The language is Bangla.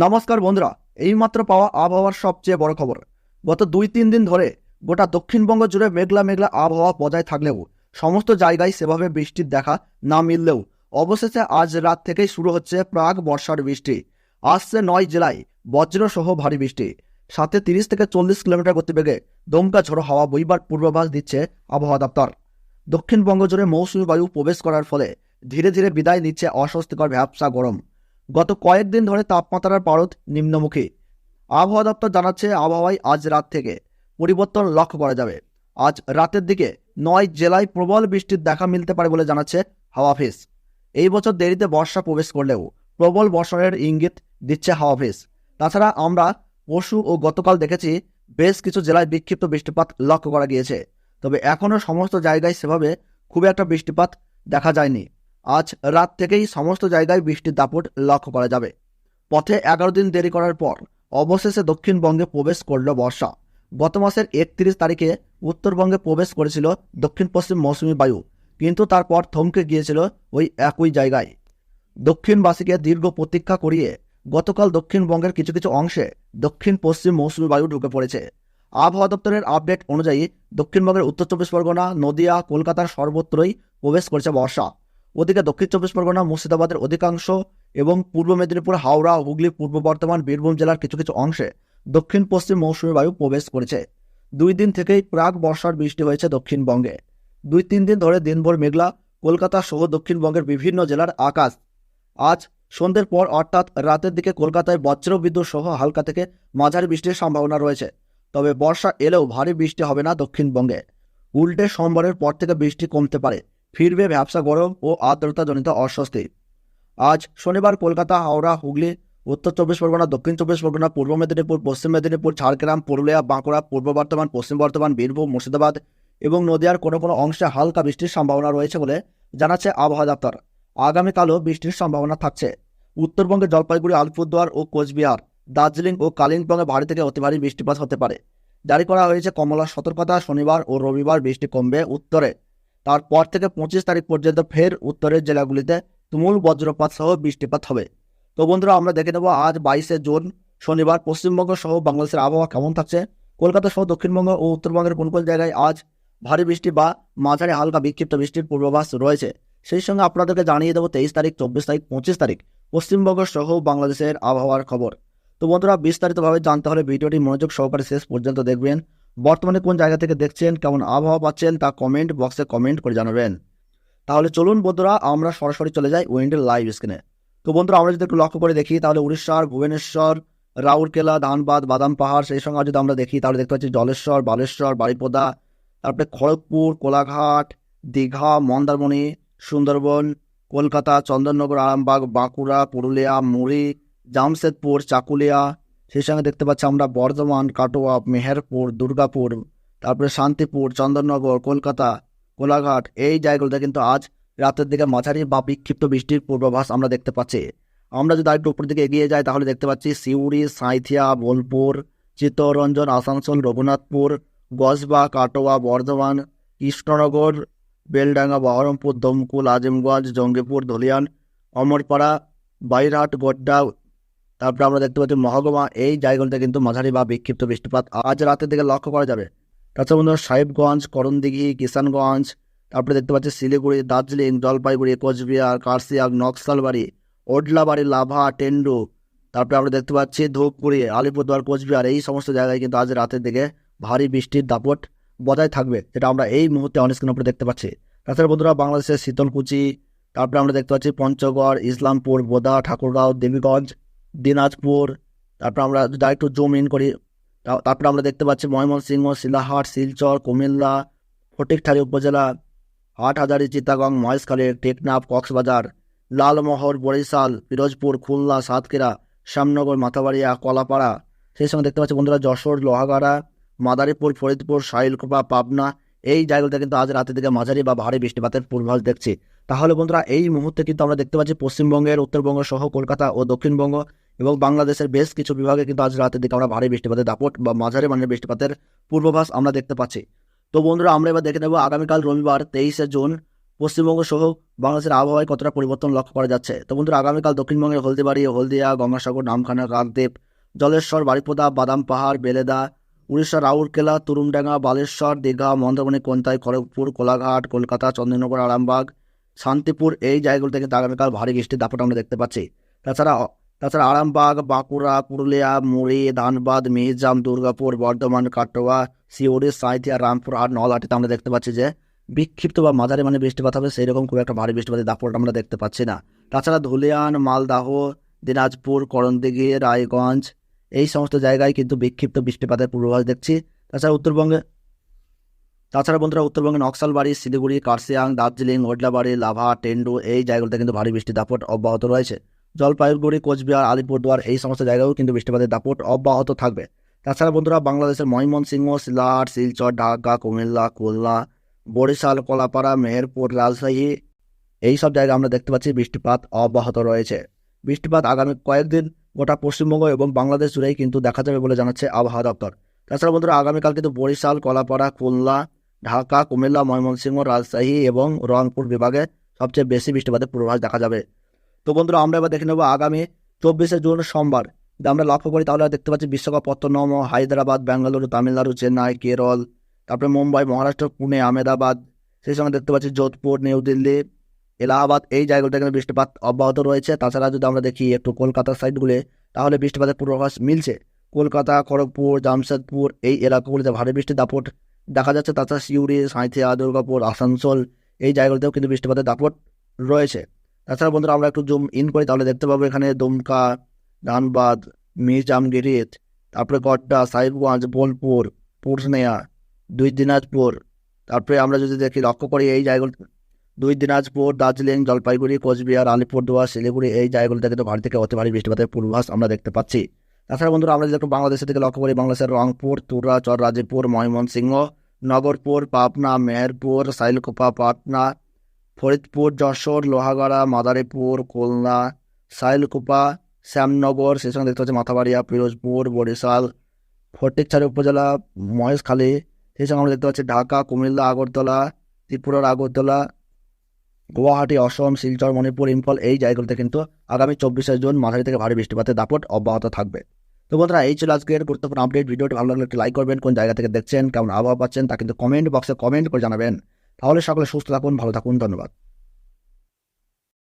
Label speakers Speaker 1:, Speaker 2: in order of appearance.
Speaker 1: নমস্কার বন্ধুরা এইমাত্র পাওয়া আবহাওয়ার সবচেয়ে বড় খবর গত দুই তিন দিন ধরে গোটা দক্ষিণবঙ্গ জুড়ে মেঘলা মেঘলা আবহাওয়া বজায় থাকলেও সমস্ত জায়গায় সেভাবে বৃষ্টির দেখা না মিললেও অবশেষে আজ রাত থেকেই শুরু হচ্ছে প্রাগ বর্ষার বৃষ্টি আসছে নয় জেলায় বজ্রসহ ভারী বৃষ্টি সাথে তিরিশ থেকে চল্লিশ কিলোমিটার গতিবেগে দমকা ঝড়ো হাওয়া বইবার পূর্বাভাস দিচ্ছে আবহাওয়া দপ্তর দক্ষিণবঙ্গ জুড়ে মৌসুমী বায়ু প্রবেশ করার ফলে ধীরে ধীরে বিদায় নিচ্ছে অস্বস্তিকর ভ্যাবসা গরম গত কয়েকদিন ধরে তাপমাত্রার পারদ নিম্নমুখী আবহাওয়া দপ্তর জানাচ্ছে আবহাওয়ায় আজ রাত থেকে পরিবর্তন লক্ষ্য করা যাবে আজ রাতের দিকে নয় জেলায় প্রবল বৃষ্টির দেখা মিলতে পারে বলে জানাচ্ছে হাওয়া অফিস এই বছর দেরিতে বর্ষা প্রবেশ করলেও প্রবল বর্ষণের ইঙ্গিত দিচ্ছে হাওয়া অফিস তাছাড়া আমরা পশু ও গতকাল দেখেছি বেশ কিছু জেলায় বিক্ষিপ্ত বৃষ্টিপাত লক্ষ্য করা গিয়েছে তবে এখনও সমস্ত জায়গায় সেভাবে খুব একটা বৃষ্টিপাত দেখা যায়নি আজ রাত থেকেই সমস্ত জায়গায় বৃষ্টির দাপট লক্ষ্য করা যাবে পথে এগারো দিন দেরি করার পর অবশেষে দক্ষিণবঙ্গে প্রবেশ করল বর্ষা গত মাসের একত্রিশ তারিখে উত্তরবঙ্গে প্রবেশ করেছিল দক্ষিণ পশ্চিম মৌসুমী বায়ু কিন্তু তারপর থমকে গিয়েছিল ওই একই জায়গায় দক্ষিণবাসীকে দীর্ঘ প্রতীক্ষা করিয়ে গতকাল দক্ষিণবঙ্গের কিছু কিছু অংশে দক্ষিণ পশ্চিম মৌসুমী বায়ু ঢুকে পড়েছে আবহাওয়া দপ্তরের আপডেট অনুযায়ী দক্ষিণবঙ্গের উত্তর চব্বিশ পরগনা নদিয়া কলকাতার সর্বত্রই প্রবেশ করেছে বর্ষা ওদিকে দক্ষিণ চব্বিশ পরগনা মুর্শিদাবাদের অধিকাংশ এবং পূর্ব মেদিনীপুর হাওড়া হুগলি পূর্ব বর্ধমান বীরভূম জেলার কিছু কিছু অংশে দক্ষিণ পশ্চিম মৌসুমী বায়ু প্রবেশ করেছে দুই দিন থেকেই প্রাক বর্ষার বৃষ্টি হয়েছে দক্ষিণবঙ্গে দুই তিন দিন ধরে দিনভর মেঘলা কলকাতা সহ দক্ষিণবঙ্গের বিভিন্ন জেলার আকাশ আজ সন্ধ্যের পর অর্থাৎ রাতের দিকে কলকাতায় বজ্রবিদ্যুৎ সহ হালকা থেকে মাঝারি বৃষ্টির সম্ভাবনা রয়েছে তবে বর্ষা এলেও ভারী বৃষ্টি হবে না দক্ষিণবঙ্গে উল্টে সোমবারের পর থেকে বৃষ্টি কমতে পারে ফিরবে ব্যবসা গরম ও আর্দ্রতাজনিত অস্বস্তি আজ শনিবার কলকাতা হাওড়া হুগলি উত্তর চব্বিশ পরগনা দক্ষিণ চব্বিশ পরগনা পূর্ব মেদিনীপুর পশ্চিম মেদিনীপুর ঝাড়গ্রাম পুরুলিয়া বাঁকুড়া পূর্ব বর্ধমান পশ্চিম বর্ধমান বীরভূম মুর্শিদাবাদ এবং নদিয়ার কোনো কোনো অংশে হালকা বৃষ্টির সম্ভাবনা রয়েছে বলে জানাচ্ছে আবহাওয়া দপ্তর আগামীকালও বৃষ্টির সম্ভাবনা থাকছে উত্তরবঙ্গে জলপাইগুড়ি আলিপুরদুয়ার ও কোচবিহার দার্জিলিং ও কালিম্পংয়ে ভারী থেকে অতি ভারী বৃষ্টিপাত হতে পারে জারি করা হয়েছে কমলা সতর্কতা শনিবার ও রবিবার বৃষ্টি কমবে উত্তরে তারপর থেকে পঁচিশ তারিখ পর্যন্ত ফের উত্তরের জেলাগুলিতে তুমুল বজ্রপাত সহ বৃষ্টিপাত হবে তো বন্ধুরা আমরা দেখে নেব আজ বাইশে জুন শনিবার পশ্চিমবঙ্গ সহ বাংলাদেশের আবহাওয়া কেমন থাকছে কলকাতা সহ দক্ষিণবঙ্গ ও উত্তরবঙ্গের কোন কোন জায়গায় আজ ভারী বৃষ্টি বা মাঝারি হালকা বিক্ষিপ্ত বৃষ্টির পূর্বাভাস রয়েছে সেই সঙ্গে আপনাদেরকে জানিয়ে দেবো তেইশ তারিখ চব্বিশ তারিখ পঁচিশ তারিখ পশ্চিমবঙ্গ সহ বাংলাদেশের আবহাওয়ার খবর তো বন্ধুরা বিস্তারিতভাবে জানতে হলে ভিডিওটি মনোযোগ সহকারে শেষ পর্যন্ত দেখবেন বর্তমানে কোন জায়গা থেকে দেখছেন কেমন আবহাওয়া পাচ্ছেন তা কমেন্ট বক্সে কমেন্ট করে জানাবেন তাহলে চলুন বন্ধুরা আমরা সরাসরি চলে যাই উইন্ডের লাইভ স্ক্রিনে তো বন্ধুরা আমরা যদি একটু লক্ষ্য করে দেখি তাহলে উড়িষ্যার ভুবনেশ্বর রাউরকেলা ধানবাদ বাদাম পাহাড় সেই সঙ্গে যদি আমরা দেখি তাহলে দেখতে পাচ্ছি জলেশ্বর বালেশ্বর বারিপদা তারপরে খড়গপুর কোলাঘাট দীঘা মন্দারমণি সুন্দরবন কলকাতা চন্দননগর আরামবাগ বাঁকুড়া পুরুলিয়া মুড়ি জামশেদপুর চাকুলিয়া সেই সঙ্গে দেখতে পাচ্ছি আমরা বর্ধমান কাটোয়া মেহেরপুর দুর্গাপুর তারপরে শান্তিপুর চন্দননগর কলকাতা কোলাঘাট এই জায়গাগুলোতে কিন্তু আজ রাতের দিকে মাঝারি বা বিক্ষিপ্ত বৃষ্টির পূর্বাভাস আমরা দেখতে পাচ্ছি আমরা যদি আরেকটু উপর দিকে এগিয়ে যাই তাহলে দেখতে পাচ্ছি সিউড়ি সাঁথিয়া বোলপুর চিত্তরঞ্জন আসানসোল রঘুনাথপুর গজবা কাটোয়া বর্ধমান কৃষ্ণনগর বেলডাঙ্গা বহরমপুর দমকুল আজিমগঞ্জ জঙ্গিপুর ধলিয়ান অমরপাড়া বাইরহাট গোড্ডা তারপর আমরা দেখতে পাচ্ছি মহকুমা এই জায়গাগুলিতে কিন্তু মাঝারি বা বিক্ষিপ্ত বৃষ্টিপাত আজ রাতের দিকে লক্ষ্য করা যাবে তাছাড়া বন্ধুরা সাহেবগঞ্জ করণদিঘি কিষানগঞ্জ তারপরে দেখতে পাচ্ছি শিলিগুড়ি দার্জিলিং জলপাইগুড়ি কোচবিহার কার্সিয়াগ নকশালবাড়ি ওডলাবাড়ি লাভা টেন্ডু তারপরে আমরা দেখতে পাচ্ছি ধূপগুড়ি আলিপুরদুয়ার কোচবিহার এই সমস্ত জায়গায় কিন্তু আজ রাতের দিকে ভারী বৃষ্টির দাপট বজায় থাকবে যেটা আমরা এই মুহূর্তে স্ক্রিন উপরে দেখতে পাচ্ছি তাছাড়া বন্ধুরা বাংলাদেশের শীতলকুচি তারপরে আমরা দেখতে পাচ্ছি পঞ্চগড় ইসলামপুর বোদা ঠাকুরগাঁও দেবীগঞ্জ দিনাজপুর তারপর আমরা যা একটু জুম ইন করি তারপর আমরা দেখতে পাচ্ছি ময়মনসিংহ শিলাহাট শিলচর কুমিল্লা ফটিকঠারি উপজেলা হাটহাজারি চিতাগং মহেশখালী টেকনাফ কক্সবাজার লালমোহর বরিশাল পিরোজপুর খুলনা সাতক্ষীরা শ্যামনগর মাথাবাড়িয়া কলাপাড়া সেই সঙ্গে দেখতে পাচ্ছি বন্ধুরা যশোর লোহাগাড়া মাদারীপুর ফরিদপুর শাইলকোপা পাবনা এই জায়গাগুলোতে কিন্তু আজ রাতের দিকে মাঝারি বা ভারী বৃষ্টিপাতের পূর্বাভাস দেখছি তাহলে বন্ধুরা এই মুহূর্তে কিন্তু আমরা দেখতে পাচ্ছি পশ্চিমবঙ্গের উত্তরবঙ্গ সহ কলকাতা ও দক্ষিণবঙ্গ এবং বাংলাদেশের বেশ কিছু বিভাগে কিন্তু আজ রাতের দিকে আমরা ভারী বৃষ্টিপাতের দাপট বা মাঝারি মানের বৃষ্টিপাতের পূর্বাভাস আমরা দেখতে পাচ্ছি তো বন্ধুরা আমরা এবার দেখে নেব আগামীকাল রবিবার তেইশে জুন পশ্চিমবঙ্গ সহ বাংলাদেশের আবহাওয়ায় কতটা পরিবর্তন লক্ষ্য করা যাচ্ছে তো বন্ধুরা আগামীকাল দক্ষিণবঙ্গের হলদিবাড়ি হলদিয়া গঙ্গাসাগর নামখানা কাকদ্বীপ জলেশ্বর বারিপোদা বাদাম পাহাড় বেলেদা উড়িষ্যার রাউরকেলা তুরুমডাঙ্গা বালেশ্বর দীঘা মন্দারমণি কোন্তাই খড়গপুর কোলাঘাট কলকাতা চন্দ্রনগর আরামবাগ শান্তিপুর এই জায়গাগুলো কিন্তু আগামীকাল ভারী বৃষ্টির দাপট আমরা দেখতে পাচ্ছি তাছাড়া তাছাড়া আরামবাগ বাঁকুড়া পুরুলিয়া মুড়ি ধানবাদ মিহিজাম দুর্গাপুর বর্ধমান কাটোয়া সিউড়ি সাঁইথিয়া রামপুর আর নলহাটিতে আমরা দেখতে পাচ্ছি যে বিক্ষিপ্ত বা মাঝারি মানে বৃষ্টিপাত হবে সেই রকম খুব একটা ভারী বৃষ্টিপাতের দাপট আমরা দেখতে পাচ্ছি না তাছাড়া ধুলিয়ান মালদাহ দিনাজপুর করণদিঘি রায়গঞ্জ এই সমস্ত জায়গায় কিন্তু বিক্ষিপ্ত বৃষ্টিপাতের পূর্বাভাস দেখছি তাছাড়া উত্তরবঙ্গে তাছাড়া বন্ধুরা উত্তরবঙ্গে নকশালবাড়ি শিলিগুড়ি কার্সিয়াং দার্জিলিং ওডলাবাড়ি লাভা টেন্ডু এই জায়গাগুলোতে কিন্তু ভারী বৃষ্টির দাপট অব্যাহত রয়েছে জলপাইগুড়ি কোচবিহার আলিপুরদুয়ার এই সমস্ত জায়গাও কিন্তু বৃষ্টিপাতের দাপট অব্যাহত থাকবে তাছাড়া বন্ধুরা বাংলাদেশের ময়মনসিংহ সিলাট শিলচর ঢাকা কুমিল্লা খুলনা বরিশাল কলাপাড়া মেহেরপুর রাজশাহী এই সব জায়গায় আমরা দেখতে পাচ্ছি বৃষ্টিপাত অব্যাহত রয়েছে বৃষ্টিপাত আগামী কয়েকদিন গোটা পশ্চিমবঙ্গ এবং বাংলাদেশ জুড়েই কিন্তু দেখা যাবে বলে জানাচ্ছে আবহাওয়া দপ্তর তাছাড়া বন্ধুরা আগামীকাল কিন্তু বরিশাল কলাপাড়া খুলনা ঢাকা কুমিল্লা ময়মনসিংহ রাজশাহী এবং রংপুর বিভাগে সবচেয়ে বেশি বৃষ্টিপাতের পূর্বাভাস দেখা যাবে তো বন্ধুরা আমরা এবার দেখে নেব আগামী চব্বিশে জুন সোমবার যদি আমরা লক্ষ্য করি তাহলে দেখতে পাচ্ছি বিশ্বকাপ পত্তনম হায়দ্রাবাদ ব্যাঙ্গালুরু তামিলনাড়ু চেন্নাই কেরল তারপরে মুম্বাই মহারাষ্ট্র পুনে আহমেদাবাদ সেই সঙ্গে দেখতে পাচ্ছি যোধপুর নিউ দিল্লি এলাহাবাদ এই জায়গাগুলোতে কিন্তু বৃষ্টিপাত অব্যাহত রয়েছে তাছাড়া যদি আমরা দেখি একটু কলকাতার সাইডগুলি তাহলে বৃষ্টিপাতের পূর্বাভাস মিলছে কলকাতা খড়গপুর জামশেদপুর এই এলাকাগুলিতে ভারী বৃষ্টির দাপট দেখা যাচ্ছে তাছাড়া সিউড়ি সাঁথিয়া দুর্গাপুর আসানসোল এই জায়গাগুলিতেও কিন্তু বৃষ্টিপাতের দাপট রয়েছে তাছাড়া বন্ধুরা আমরা একটু জুম ইন করি তাহলে দেখতে পাবো এখানে দুমকা ধানবাদ মির্জামগিরিত তারপরে গড্ডা সাহেবগঞ্জ বোলপুর পুরসনেয়া দুই দিনাজপুর তারপরে আমরা যদি দেখি লক্ষ্য করি এই জায়গাগুলো দুই দিনাজপুর দার্জিলিং জলপাইগুড়ি কোচবিহার আলিপুরদুয়ার শিলিগুড়ি এই জায়গাগুলোতে কিন্তু ভারী থেকে অতি ভারী বৃষ্টিপাতের পূর্বাভাস আমরা দেখতে পাচ্ছি তাছাড়া বন্ধুরা আমরা যদি একটু বাংলাদেশের দিকে লক্ষ্য করি বাংলাদেশের রংপুর তুরা চর রাজিপুর ময়মনসিংহ নগরপুর পাবনা মেহেরপুর সাইলকোপা পাটনা ফরিদপুর যশোর লোহাগড়া মাদারীপুর খুলনা সাইলকুপা শ্যামনগর সেই সঙ্গে দেখতে পাচ্ছি মাথাবাড়িয়া পিরোজপুর বরিশাল ফটিকছড়ি উপজেলা মহেশখালী সেই সঙ্গে আমরা দেখতে পাচ্ছি ঢাকা কুমিল্লা আগরতলা ত্রিপুরার আগরতলা গুয়াহাটি অসম শিলচর মণিপুর ইম্ফল এই জায়গাগুলোতে কিন্তু আগামী চব্বিশে জুন মাঝারি থেকে ভারী বৃষ্টিপাতের দাপট অব্যাহত থাকবে তো বন্ধুরা এই ছিল আজকের গুরুত্বপূর্ণ আপডেট ভিডিওটি ভালো লাগলে একটি লাইক করবেন কোন জায়গা থেকে দেখছেন কেমন আবহাওয়া পাচ্ছেন তা কিন্তু কমেন্ট বক্সে কমেন্ট করে জানাবেন তাহলে সকলে সুস্থ থাকুন ভালো থাকুন ধন্যবাদ